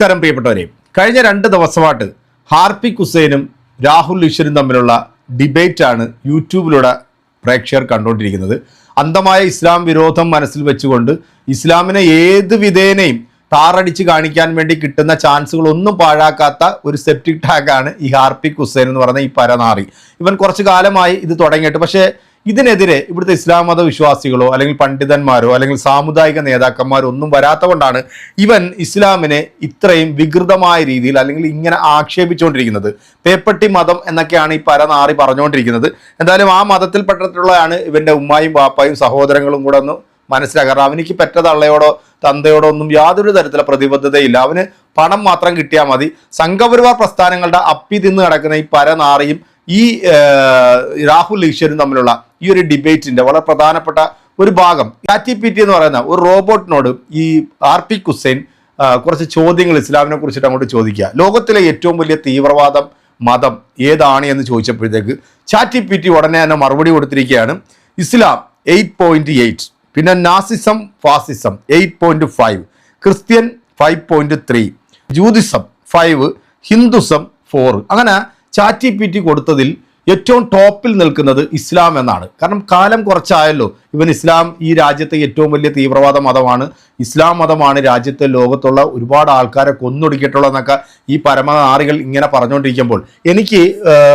നമസ്കാരം പ്രിയപ്പെട്ടവരെ. കഴിഞ്ഞ രണ്ട് ദിവസമായിട്ട് ഹാർപ്പിക് ഹുസൈനും രാഹുൽ ഈശ്വരും തമ്മിലുള്ള ഡിബേറ്റാണ് യൂട്യൂബിലൂടെ പ്രേക്ഷകർ കണ്ടുകൊണ്ടിരിക്കുന്നത്. അന്ധമായ ഇസ്ലാം വിരോധം മനസ്സിൽ വെച്ചുകൊണ്ട് ഇസ്ലാമിനെ ഏത് വിധേനയും താറടിച്ച് കാണിക്കാൻ വേണ്ടി കിട്ടുന്ന ചാൻസുകൾ ഒന്നും പാഴാക്കാത്ത ഒരു സെപ്റ്റിക് ടാഗാണ് ഈ ഹാർപ്പിക് ഹുസൈൻ എന്ന് പറയുന്ന ഈ പരനാറി. ഇവൻ കുറച്ചു കാലമായി ഇത് തുടങ്ങിയിട്ട്. പക്ഷേ ഇതിനെതിരെ ഇവിടുത്തെ ഇസ്ലാം മത വിശ്വാസികളോ അല്ലെങ്കിൽ പണ്ഡിതന്മാരോ അല്ലെങ്കിൽ സാമുദായിക നേതാക്കന്മാരോ ഒന്നും വരാത്തതുകൊണ്ടാണ് ഇവൻ ഇസ്ലാമിനെ ഇത്രയും വികൃതമായ രീതിയിൽ അല്ലെങ്കിൽ ഇങ്ങനെ ആക്ഷേപിച്ചുകൊണ്ടിരിക്കുന്നത്. പേപ്പട്ടി മതം എന്നൊക്കെയാണ് ഈ പരനാറി പറഞ്ഞുകൊണ്ടിരിക്കുന്നത്. എന്തായാലും ആ മതത്തിൽപ്പെട്ടിട്ടുള്ളതാണ് ഇവന്റെ ഉമ്മായും ബാപ്പായും സഹോദരങ്ങളും കൂടെ ഒന്ന് മനസ്സിലാക്കുക. കാരണം അവനിക്ക് പെറ്റ തള്ളയോടോ തന്തയോടോ ഒന്നും യാതൊരു തരത്തിലുള്ള പ്രതിബദ്ധതയില്ല. അവന് പണം മാത്രം കിട്ടിയാൽ മതി. സംഘപരിവാർ പ്രസ്ഥാനങ്ങളുടെ അപ്പി തിന്ന് കിടക്കുന്ന ഈ പരനാറിയും ഈ രാഹുൽ ഈശ്വരും തമ്മിലുള്ള ഈ ഒരു ഡിബേറ്റിന്റെ വളരെ പ്രധാനപ്പെട്ട ഒരു ഭാഗം. ചാറ്റി പി ടി എന്ന് പറയുന്ന ഒരു റോബോട്ടിനോട് ഈ ആർ പി ഹുസൈൻ കുറച്ച് ചോദ്യങ്ങൾ ഇസ്ലാമിനെ കുറിച്ചിട്ട് അങ്ങോട്ട് ചോദിക്കുക. ലോകത്തിലെ ഏറ്റവും വലിയ തീവ്രവാദം മതം ഏതാണ് എന്ന് ചോദിച്ചപ്പോഴത്തേക്ക് ചാറ്റി പി ടി ഉടനെ തന്നെ മറുപടി കൊടുത്തിരിക്കുകയാണ്. ഇസ്ലാം എയ്റ്റ് പോയിന്റ് എയ്റ്റ് പിന്നെ Nazism fascism eight point five Christian five point three ജൂതിസം five Hinduism four അങ്ങനെ ചാറ്റി പി ടി കൊടുത്തതിൽ ഏറ്റവും ടോപ്പിൽ നിൽക്കുന്നത് ഇസ്ലാം എന്നാണ്. കാരണം കാലം കുറച്ചായല്ലോ. ഇവൻ ഇസ്ലാം ഈ രാജ്യത്തെ ഏറ്റവും വലിയ തീവ്രവാദ മതമാണ്. ഇസ്ലാം മതമാണ് രാജ്യത്തെ ലോകത്തുള്ള ഒരുപാട് ആൾക്കാരെ കൊന്നൊടുക്കിയിട്ടുള്ളതെന്നൊക്കെ ഈ പരമനാറികൾ ഇങ്ങനെ പറഞ്ഞുകൊണ്ടിരിക്കുമ്പോൾ എനിക്ക്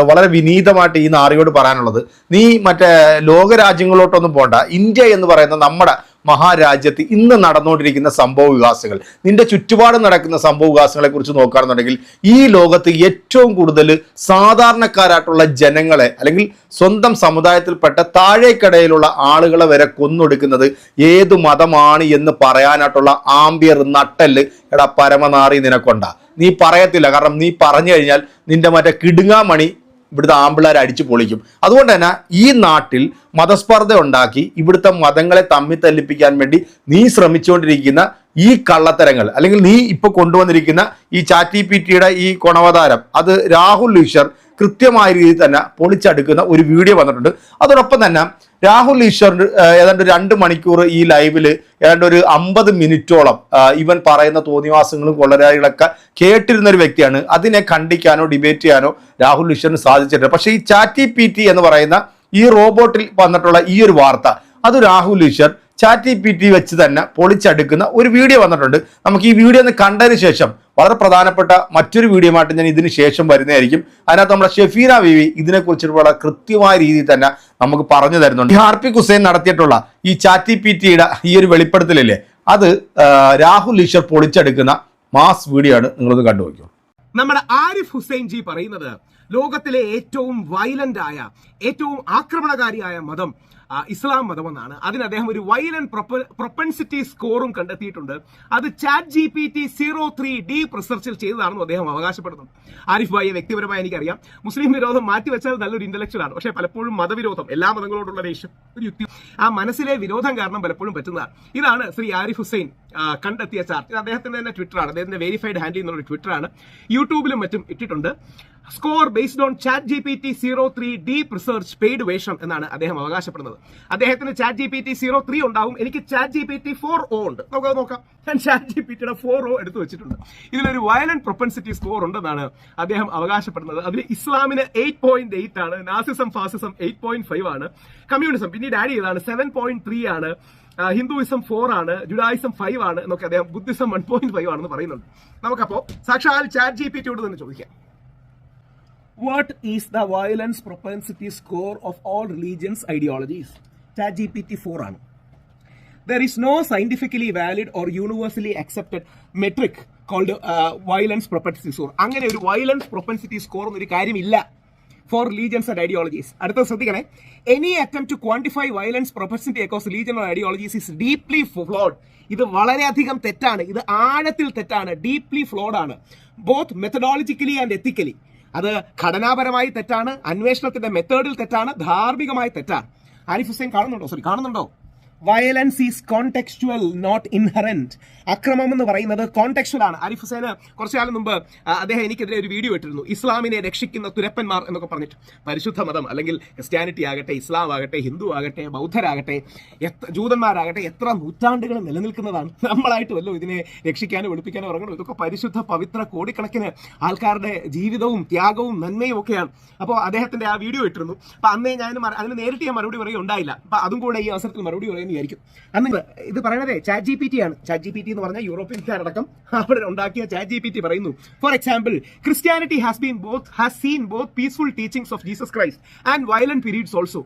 വളരെ വിനീതമായിട്ട് ഈ നാറിയോട് പറയാനുള്ളത്. നീ മറ്റേ ലോക പോകണ്ട പോണ്ട. ഇന്ത്യ എന്ന് പറയുന്ന നമ്മുടെ മഹാരാജ്യത്ത് ഇന്ന് നടന്നുകൊണ്ടിരിക്കുന്ന സംഭവ വികാസങ്ങൾ നിന്റെ ചുറ്റുപാട് നടക്കുന്ന സംഭവ വികാസങ്ങളെ കുറിച്ച് നോക്കുകയാണെന്നുണ്ടെങ്കിൽ ഈ ലോകത്ത് ഏറ്റവും കൂടുതൽ സാധാരണക്കാരായിട്ടുള്ള ജനങ്ങളെ അല്ലെങ്കിൽ സ്വന്തം സമുദായത്തിൽപ്പെട്ട താഴേക്കടയിലുള്ള ആളുകളെ വരെ കൊന്നൊടുക്കുന്നത് ഏത് മതമാണ് എന്ന് പറയാനായിട്ടുള്ള ആംബിയർ നട്ടൽ എടാ പരമനാറി നിനക്കൊണ്ട. നീ പറയത്തില്ല. കാരണം നീ പറഞ്ഞു കഴിഞ്ഞാൽ നിന്റെ മറ്റേ കിടുങ്ങാമണി ഇവിടുത്തെ ആമ്പിളാർ അടിച്ചു പൊളിക്കും. അതുകൊണ്ട് തന്നെ ഈ നാട്ടിൽ മതസ്പർദ്ധ ഉണ്ടാക്കി ഇവിടുത്തെ മതങ്ങളെ തമ്മി തല്ലിപ്പിക്കാൻ വേണ്ടി നീ ശ്രമിച്ചുകൊണ്ടിരിക്കുന്ന ഈ കള്ളത്തരങ്ങൾ അല്ലെങ്കിൽ നീ ഇപ്പൊ കൊണ്ടുവന്നിരിക്കുന്ന ഈ ചാറ്റി പി ടിയുടെ ഈ കൊണവതാരം അത് രാഹുൽ ഈശ്വർ കൃത്യമായ രീതിയിൽ തന്നെ പൊളിച്ചടുക്കുന്ന ഒരു വീഡിയോ വന്നിട്ടുണ്ട്. അതോടൊപ്പം തന്നെ രാഹുൽ ഈശ്വർ ഏതാണ്ട് രണ്ട് മണിക്കൂർ ഈ ലൈവിൽ ഏതാണ്ട് ഒരു അമ്പത് മിനിറ്റോളം ഇവൻ പറയുന്ന തോന്നിവാസങ്ങളും കൊള്ളരാളികളൊക്കെ കേട്ടിരുന്ന ഒരു വ്യക്തിയാണ്. അതിനെ ഖണ്ഡിക്കാനോ ഡിബേറ്റ് ചെയ്യാനോ രാഹുൽ ഈശ്വറിന് സാധിച്ചിട്ടില്ല. പക്ഷേ ഈ ചാറ്റി പി എന്ന് പറയുന്ന ഈ റോബോട്ടിൽ വന്നിട്ടുള്ള ഈ ഒരു വാർത്ത അത് രാഹുൽ ഈശ്വർ ചാറ്റി പി ടി വെച്ച് തന്നെ പൊളിച്ചെടുക്കുന്ന ഒരു വീഡിയോ വന്നിട്ടുണ്ട്. നമുക്ക് ഈ വീഡിയോ ഒന്ന് കണ്ടതിന് ശേഷം വളരെ പ്രധാനപ്പെട്ട മറ്റൊരു വീഡിയോയുമായിട്ട് ഞാൻ ഇതിന് ശേഷം വരുന്നതായിരിക്കും. അതിനകത്ത് നമ്മുടെ ഷെഫീന വിവി ഇതിനെക്കുറിച്ചിട്ട് വളരെ കൃത്യമായ രീതിയിൽ തന്നെ നമുക്ക് പറഞ്ഞു തരുന്നുണ്ട്. പി ഹുസൈൻ നടത്തിയിട്ടുള്ള ഈ ചാറ്റി പി ടിയുടെ ഈ ഒരു വെളിപ്പെടുത്തലില്ലേ അത് രാഹുൽ ഈശ്വർ പൊളിച്ചെടുക്കുന്ന മാസ് വീഡിയോ ആണ്. നിങ്ങളൊന്ന് കണ്ടുപോയിക്കും നമ്മുടെ ആരിഫ് ഹുസൈൻ ജി പറയുന്നത് ലോകത്തിലെ ഏറ്റവും വയലന്റ് ആയ ഏറ്റവും ആക്രമണകാരിയായ മതം ഇസ്ലാം മതമെന്നാണ്. അതിന് അദ്ദേഹം ഒരു വൈലന്റ് പ്രൊപ്പൻസിറ്റി സ്കോറും കണ്ടെത്തിയിട്ടുണ്ട്. അത് chat G P T zero three D റിസർച്ചിൽ ചെയ്തതാണെന്ന് അദ്ദേഹം അവകാശപ്പെടുന്നു. ആരിഫ് ഭായിയെ വ്യക്തിപരമായി എനിക്കറിയാം. മുസ്ലിം വിരോധം മാറ്റിവെച്ചാൽ നല്ലൊരു ഇന്റലക്ച്വൽ ആണ്. പക്ഷേ പലപ്പോഴും മതവിരോധം എല്ലാ മതങ്ങളോടുള്ള ഒരു യുക്തി ആ മനസ്സിലെ വിരോധം കാരണം പലപ്പോഴും പറ്റുന്നതാണ്. ഇതാണ് ശ്രീ ആരിഫ് ഹുസൈൻ. കണ്ടെത്തിയ ചാർട്ട്. ഇത് അദ്ദേഹത്തിന്റെ തന്നെ ട്വിറ്ററാണ് അദ്ദേഹത്തിന്റെ വെരിഫൈഡ് ഹാൻഡിൽ എന്നുള്ള ട്വിറ്ററാണ് യൂട്യൂബിലും മറ്റും ഇട്ടിട്ടുണ്ട്. Score based on chat G P T zero three deep research paid വേഷം എന്നാണ് അദ്ദേഹം അവകാശപ്പെടുന്നത്. അദ്ദേഹത്തിന് chat G P T zero three ഉണ്ടാവും. എനിക്ക് chat G P T four O ഉണ്ട്. നമുക്ക് നോക്കാം. ഞാൻ ചാറ്റ് ജി പി ടിയുടെ ഫോർ ഒ എടുത്തു വെച്ചിട്ടുണ്ട്. ഇതിലൊരു വയലന്റ് പ്രൊപ്പൻസിറ്റി സ്കോർ ഉണ്ടെന്നാണ് അദ്ദേഹം അവകാശപ്പെടുന്നത്. അതിൽ ഇസ്ലാമിന് എയ്റ്റ് പോയിന്റ് എയ്റ്റ് ആണ്. Nazism fascism eight point five ആണ്. കമ്മ്യൂണിസം പിന്നീട് ആഡ് ചെയ്തതാണ്. സെവൻ പോയിന്റ് ത്രീ ആണ്. ഹിന്ദുയിസം ഫോർ ആണ് ജുഡായിസം ഫൈവ് ആണ് എന്നൊക്കെ അദ്ദേഹം ബുദ്ധിസം വൺ പോയിന്റ് ഫൈവ് ആണെന്ന് പറയുന്നുണ്ട്. നമുക്കപ്പോ സാക്ഷാൽ ചാറ്റ് ജി പി ടിയോട് തന്നെ ചോദിക്കാം. What is the violence propensity score of all religions ideologies chat G P T four ആണ്. There is no scientifically valid or universally accepted metric called violence propensity score അങ്ങനെ ഒരു violence propensity score എന്നൊരു കാര്യമില്ല. Four religions and ideologies അടുത്ത ശ്രദ്ധിക്കണേ. Any attempt to quantify violence propensity across religion or ideologies is deeply flawed ഇത് വളരെയധികം തെറ്റാണ്. ഇത് ആഴത്തിൽ തെറ്റാണ്. ഡീപ്ലി ഫ്ലോഡ് ആണ്. ബോത്ത് മെത്തഡോളജിക്കലി ആൻഡ് എത്തിക്കലി അത് ഘടനാപരമായി തെറ്റാണ്. അന്വേഷണത്തിന്റെ മെത്തേഡിൽ തെറ്റാണ്. ധാർമ്മികമായി തെറ്റാണ്. ആരിഫ് ഹുസൈൻ കാണുന്നുണ്ടോ? സോറി കാണുന്നുണ്ടോ? Violence is contextual not inherent അക്രമം എന്ന് പറയുന്നത് കോൺടെക്സ്റ്റുവൽ ആണ്. ആരിഫ് ഹുസൈന് കുറച്ചു കാലം മുമ്പ് അദ്ദേഹം എനിക്കെതിരെ ഒരു വീഡിയോ ഇട്ടിരുന്നു. ഇസ്ലാമിനെ രക്ഷിക്കുന്ന തുരപ്പന്മാർ എന്നൊക്കെ പറഞ്ഞിട്ട്. പരിശുദ്ധ മതം അല്ലെങ്കിൽ ക്രിസ്ത്യാനിറ്റി ആകട്ടെ ഇസ്ലാം ആകട്ടെ ഹിന്ദു ആകട്ടെ ബൗദ്ധരാകട്ടെ എത്ര ജൂതന്മാരാകട്ടെ എത്ര നൂറ്റാണ്ടുകൾ നിലനിൽക്കുന്നതാണ്. നമ്മളായിട്ട് വല്ലോ ഇതിനെ രക്ഷിക്കാനോ വെളുപ്പിക്കാനോ ഇറങ്ങണോ? ഇതൊക്കെ പരിശുദ്ധ പവിത്ര കോടിക്കണക്കിന് ആൾക്കാരുടെ ജീവിതവും ത്യാഗവും നന്മയും ഒക്കെയാണ്. അപ്പോൾ അദ്ദേഹത്തിന്റെ ആ വീഡിയോ ഇട്ടിരുന്നു. അപ്പോൾ അന്നേ ഞാൻ അതിന് നേരിട്ട് ഞാൻ മറുപടി പറയുക ഉണ്ടായില്ല അപ്പൊ അതും കൂടെ ഈ അവസരത്തിൽ മറുപടി പറയുമെന്ന് വിചാരിക്കും. അന്ന് ഇത് പറയുന്നത് ചാറ്റ് ജി പി ടി ആണ്. ചാറ്റ് ജി പി ടി എന്ന് പറഞ്ഞാൽ യൂറോപ്യൻകാരടക്കം അവിടെ ഉണ്ടാക്കിയ ചാറ്റ് ജി പി ടി പറയുന്നു. For example Christianity has been both has seen both peaceful teachings of Jesus Christ and violent periods also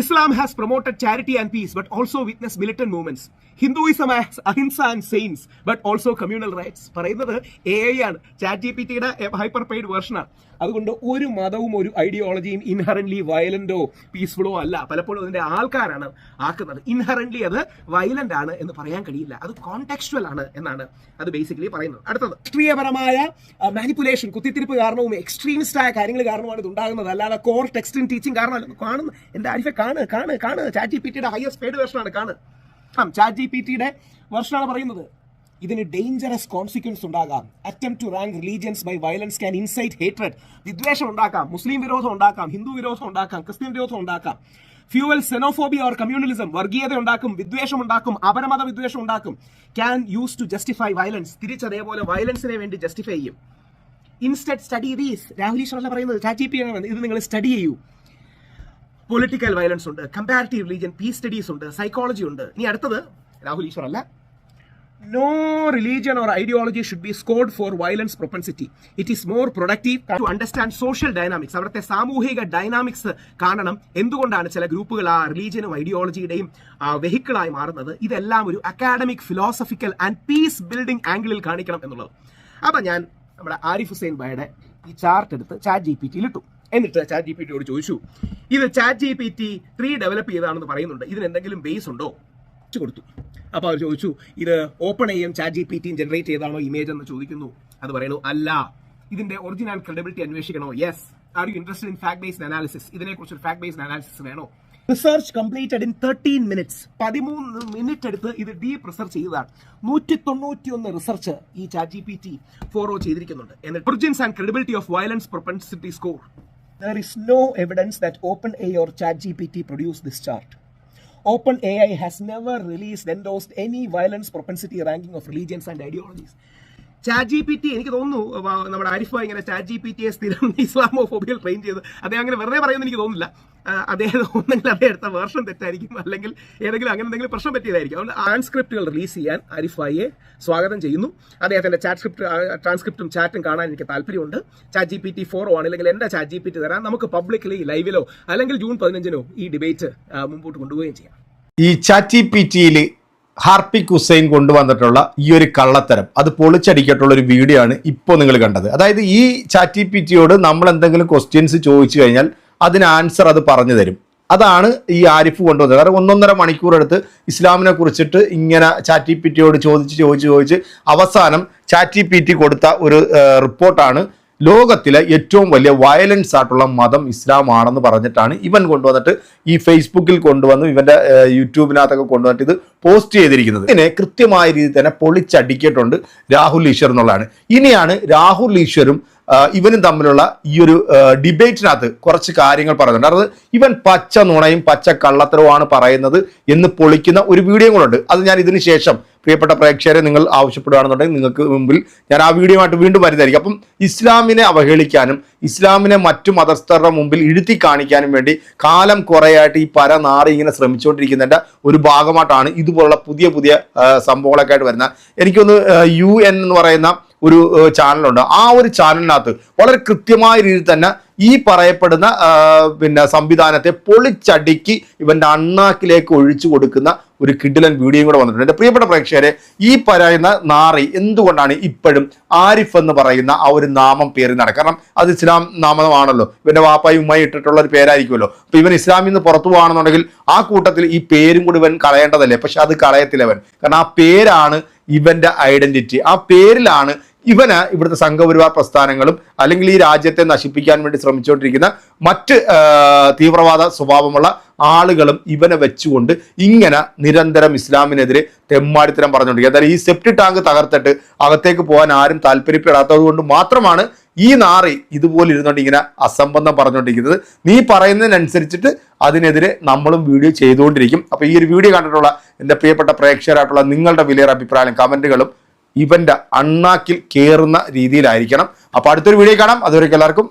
Islam has promoted charity and peace, but also witnessed militant movements. Hinduism as ahimsa and saints but also communal riots പറയുന്നത് A I ആണ്. Chat G P ടിയുടെ hyper paid വേർഷനാണ് അതുകൊണ്ട് ഒരു മതവും ഒരു ഐഡിയോളജിയും inherently വയലന്റോ പീസ്ഫുള്ളോ അല്ല. പലപ്പോഴും അതിന്റെ ആൾക്കാരാണ് ആക്കുന്നത്. ഇൻഹറന്റ്ലി അത് വയലന്റ് ആണ് എന്ന് പറയാൻ കഴിയില്ല. അത് കോണ്ടെക്സ്റ്റുവൽ ആണ് എന്നാണ് അത് ബേസിക്കലി പറയുന്നത്. അടുത്തത്. രാഷ്ട്രീയപരമായ മാനിപ്പുലേഷൻ കുത്തിത്തിരിപ്പ് കാരണവും എക്സ്ട്രീമിസ്റ്റ് ആയ കാര്യങ്ങൾ കാരണമാണ് ഇത് ഉണ്ടാകുന്നത്. അല്ലാതെ കോർ ടെക്സ്റ്റിംഗ് ടീച്ചിങ് കാരണമല്ല. കാണുന്നു എന്റെ ആരിഫെ കാണ് കാണ് കാണ് ചാറ്റ് ജി പി ടിയുടെ ഹയസ്റ്റ് പെയ്ഡ് വേർഷനാണ് കാണ് ചാറ്റ് ജി പി ടിയുടെ വേർഷനാണ് പറയുന്നത്. ഇതിന് ഡേഞ്ചറസ് കോൺസിക്വൻസ് ഉണ്ടാകാം. Attempt to rank religions by violence can incite hatred വിദ്വേഷം ഉണ്ടാക്കാം മുസ്ലിം വിരോധം ഉണ്ടാക്കാം ഹിന്ദു വിരോധം ഉണ്ടാക്കാം ക്രിസ്ത്യൻ വിരോധം ഉണ്ടാക്കാം. ഫ്യൂവൽ സെനോഫോബിയ ഓർ കമ്മ്യൂണലിസം വർഗീയത ഉണ്ടാക്കും വിദ്വേഷം ഉണ്ടാക്കും അപരമത വിദ്വേഷം ഉണ്ടാക്കും. Can use to justify violence തിരിച്ചതേപോലെ വയലൻസിനെ വേണ്ടി ജസ്റ്റിഫൈ ചെയ്യും. Instead study these Rahul Sharma പറയുന്നത്. ഇത് നിങ്ങൾ സ്റ്റഡി ചെയ്യൂ. പൊളിറ്റിക്കൽ വയലൻസ് ഉണ്ട്. കമ്പാരിറ്റീവ് റിലീജിയൻ പീസ് സ്റ്റഡീസ് ഉണ്ട്. സൈക്കോളജി ഉണ്ട്. ഇനി അടുത്തത് രാഹുൽ ഈശ്വർ അല്ല. No religion or ideology should be scored for violence propensity it is more productive to understand social dynamics അവിടുത്തെ സാമൂഹിക ഡൈനാമിക്സ് കാണണം. എന്തുകൊണ്ടാണ് ചില ഗ്രൂപ്പുകൾ ആ റിലീജിയനും ഐഡിയോളജിയുടെയും വെഹിക്കിളായി മാറുന്നത്? ഇതെല്ലാം ഒരു academic philosophical and peace building ആംഗിളിൽ കാണിക്കണം എന്നുള്ളത്. അപ്പൊ ഞാൻ നമ്മുടെ ആരിഫ് ഹുസൈൻ ബയുടെ ഈ ചാർട്ട് എടുത്ത് ചാറ്റ് ജി പി ടിയിൽ ഇട്ടു. എന്നിട്ട് ചാറ്റ് ജി പി ടിയോട് ചോദിച്ചു. ഇത് chat G P T three develop ചെയ്താണെന്ന് പറയുന്നുണ്ട്. ഇതിന് എന്തെങ്കിലും ബേസ് ഉണ്ടോ? കൊടുത്തു. അപ്പോൾ അവർ ചോദിച്ചു ഇത് ഓപ്പൺ എയും ചാറ്റ് ജി പി ടിയും ജനറേറ്റ് ചെയ്താണോ ഇമേജ് എന്ന് ചോദിക്കുന്നു. അത് പറയുന്നു അല്ല. ഇതിന്റെ original credibility അന്വേഷിക്കണോ? Yes are you interested in fact based analysis ഇതിനെക്കുറിച്ച് ഫാക്ട് ബേസ്ഡ് അനാലിസിസ് വേണോ? Research completed in thirteen minutes പതിമൂന്ന് മിനിറ്റ് എടുത്ത് ഇത് ഡീപ്പ് റിസർച്ച് ചെയ്തതാണ്. നൂറ്റി തൊണ്ണൂറ്റി ഒന്ന് റിസർച്ച് ഈ ചാറ്റ് ജി പി ടി ഫോറോ ചെയ്തിരിക്കുന്നുണ്ട്. എന്നിട്ട് origins and credibility of violence propensity score there is no evidence that open A or chat G P T produce this chart. OpenAI has never released, endorsed any violence propensity ranking of religions and ideologies. Chat G P T എനിക്ക് തോന്നുന്നു നമ്മുടെ ആരിഫ് ആരിഫ ഇങ്ങനെ chat G P ടിയെ സ്ഥിരം ഇസ്ലാമോ ഫോബിയിൽ train ചെയ്ത്. അദ്ദേഹം അങ്ങനെ വെറുതെ പറയുമെന്ന് എനിക്ക് തോന്നുന്നില്ല. അദ്ദേഹം ഒന്നെങ്കിൽ അദ്ദേഹം എടുത്ത വേർഷൻ തെറ്റായിരിക്കും അല്ലെങ്കിൽ ഏതെങ്കിലും അങ്ങനെ എന്തെങ്കിലും പ്രശ്നം പറ്റിയതായിരിക്കും. അതുകൊണ്ട് ട്രാൻസ്ക്രിപ്റ്റുകൾ റിലീസ് ചെയ്യാൻ ആരിഫ് ആരിഫായെ സ്വാഗതം ചെയ്യുന്നു. അദ്ദേഹത്തിന്റെ ചാറ്റ് സ്ക്രിപ്റ്റ് ട്രാൻസ്ക്രിപ്റ്റും ചാറ്റും കാണാൻ എനിക്ക് താല്പര്യമുണ്ട്. ചാറ്റ് ജി പി ടി ഫോറോ ആണ്. അല്ലെങ്കിൽ എന്റെ ചാറ്റ് ജി പി ടി തരാം നമുക്ക് പബ്ലിക്കലി ലൈവിലോ അല്ലെങ്കിൽ ജൂൺ പതിനഞ്ചിനോ ഈ ഡിബേറ്റ് മുമ്പോട്ട് കൊണ്ടുപോവുകയും ചെയ്യാം. ഈ ചാറ്റ് ജി പി ടിയിൽ ഹാർപ്പിക് ഹുസൈൻ കൊണ്ടുവന്നിട്ടുള്ള ഈ ഒരു കള്ളത്തരം. അത് പൊളിച്ചടിക്കട്ടുള്ള ഒരു വീഡിയോ ആണ് ഇപ്പോൾ നിങ്ങൾ കണ്ടത്. അതായത് ഈ ചാറ്റി പി ടിയോട് നമ്മൾ എന്തെങ്കിലും ക്വസ്റ്റ്യൻസ് ചോദിച്ചു കഴിഞ്ഞാൽ അതിന് ആൻസർ അത് പറഞ്ഞു തരും. അതാണ് ഈ ആരിഫ് കൊണ്ടുവന്നത്. കാരണം ഒന്നൊന്നര മണിക്കൂർ എടുത്ത് ഇസ്ലാമിനെ കുറിച്ചിട്ട് ഇങ്ങനെ ചാറ്റി പി ടിയോട് ചോദിച്ച് ചോദിച്ച് ചോദിച്ച് അവസാനം ചാറ്റി പി ടി കൊടുത്ത ഒരു റിപ്പോർട്ടാണ് ലോകത്തിലെ ഏറ്റവും വലിയ വയലൻസ് ആയിട്ടുള്ള മതം ഇസ്ലാം ആണെന്ന് പറഞ്ഞിട്ടാണ് ഇവൻ കൊണ്ടുവന്നിട്ട് ഈ ഫേസ്ബുക്കിൽ കൊണ്ടുവന്ന് ഇവന്റെ ഏഹ്, യൂട്യൂബിനകത്തൊക്കെ കൊണ്ടുവന്നിട്ട് ഇത് പോസ്റ്റ് ചെയ്തിരിക്കുന്നത്. ഇതിനെ കൃത്യമായ രീതിയിൽ തന്നെ പൊളിച്ചടിക്കിയിട്ടുണ്ട് രാഹുൽ ഈശ്വർ എന്നുള്ളതാണ്. ഇനിയാണ് രാഹുൽ ഈശ്വരും ഇവനും തമ്മിലുള്ള ഈ ഒരു ഡിബേറ്റിനകത്ത് കുറച്ച് കാര്യങ്ങൾ പറയുന്നുണ്ട്. അതായത് ഇവൻ പച്ച നുണയും പച്ച കള്ളത്തരവുമാണ് പറയുന്നത് എന്ന് പൊളിക്കുന്ന ഒരു വീഡിയോ കൂടെ ഉണ്ട്. അത് ഞാൻ ഇതിന് ശേഷം പ്രിയപ്പെട്ട പ്രേക്ഷകരെ നിങ്ങൾ ആവശ്യപ്പെടുകയാണെന്നുണ്ടെങ്കിൽ നിങ്ങൾക്ക് മുമ്പിൽ ഞാൻ ആ വീഡിയോ ആയിട്ട് വീണ്ടും വരുന്നതായിരിക്കും. അപ്പം ഇസ്ലാമിനെ അവഹേളിക്കാനും ഇസ്ലാമിനെ മറ്റു മതസ്ഥരുടെ മുമ്പിൽ ഇഴുത്തി കാണിക്കാനും വേണ്ടി കാലം കുറേയായിട്ട് ഈ പര നാറി ഇങ്ങനെ ശ്രമിച്ചുകൊണ്ടിരിക്കുന്നതിന്റെ ഒരു ഭാഗമായിട്ടാണ് ഇതുപോലുള്ള പുതിയ പുതിയ സംഭവങ്ങളൊക്കെ ആയിട്ട് വരുന്നത്. എനിക്കൊന്ന് യു എൻ എന്ന് പറയുന്ന ഒരു ചാനലുണ്ട് ആ ഒരു ചാനലിനകത്ത് വളരെ കൃത്യമായ രീതിയിൽ തന്നെ ഈ പറയപ്പെടുന്ന പിന്നെ സംവിധാനത്തെ പൊളിച്ചടുക്കി ഇവന്റെ അണ്ണാക്കിലേക്ക് ഒഴിച്ചു കൊടുക്കുന്ന ഒരു കിഡിലൻ വീഡിയോയും കൂടെ വന്നിട്ടുണ്ട്. എന്റെ പ്രിയപ്പെട്ട പ്രേക്ഷകരെ ഈ പറയുന്ന നാറി എന്തുകൊണ്ടാണ് ഇപ്പോഴും ആരിഫ് എന്ന് പറയുന്ന ആ ഒരു നാമം പേര് നടക്കുക കാരണം അത് ഇസ്ലാം നാമമാണല്ലോ. ഇവന്റെ വാപ്പായും ഉമ്മയും ഇട്ടിട്ടുള്ള ഒരു പേരായിരിക്കുമല്ലോ. അപ്പോൾ ഇവൻ ഇസ്ലാമിൽ നിന്ന് പുറത്തു പോകുകയാണെന്നുണ്ടെങ്കിൽ ആ കൂട്ടത്തിൽ ഈ പേരും കൂടി ഇവൻ കളയേണ്ടതല്ലേ? പക്ഷെ അത് കളയത്തില്ല കാരണം ആ പേരാണ് ഇവന്റെ ഐഡന്റിറ്റി ആ പേരിലാണ് ഇവന് ഇവിടുത്തെ സംഘപരിവാർ പ്രസ്ഥാനങ്ങളും അല്ലെങ്കിൽ ഈ രാജ്യത്തെ നശിപ്പിക്കാൻ വേണ്ടി ശ്രമിച്ചുകൊണ്ടിരിക്കുന്ന മറ്റ് തീവ്രവാദ സ്വഭാവമുള്ള ആളുകളും ഇവനെ വെച്ചുകൊണ്ട് ഇങ്ങനെ നിരന്തരം ഇസ്ലാമിനെതിരെ തെമ്മാടിത്തരം പറഞ്ഞുകൊണ്ടിരിക്കുക അതായത് ഈ സെപ്റ്റി ടാങ്ക് തകർത്തിട്ട് അകത്തേക്ക് പോകാൻ ആരും താല്പര്യപ്പെടാത്തത് കൊണ്ട് മാത്രമാണ് ഈ നാറി ഇതുപോലെ ഇരുന്നുകൊണ്ട് ഇങ്ങനെ അസംബന്ധം പറഞ്ഞുകൊണ്ടിരിക്കുന്നത്. നീ പറയുന്നതിനനുസരിച്ചിട്ട് അതിനെതിരെ നമ്മളും വീഡിയോ ചെയ്തുകൊണ്ടിരിക്കും. അപ്പോൾ ഈ ഒരു വീഡിയോ കണ്ടിട്ടുള്ള എന്റെ പ്രിയപ്പെട്ട പ്രേക്ഷകരായിട്ടുള്ള നിങ്ങളുടെ വിലയേറെ അഭിപ്രായം കമന്റുകളും ഇവന്റെ അണ്ണാക്കിൽ കയറുന്ന രീതിയിലായിരിക്കണം. അപ്പോൾ അടുത്തൊരു വീഡിയോ കാണാം. അതുവരെയ്ക്ക് എല്ലാവർക്കും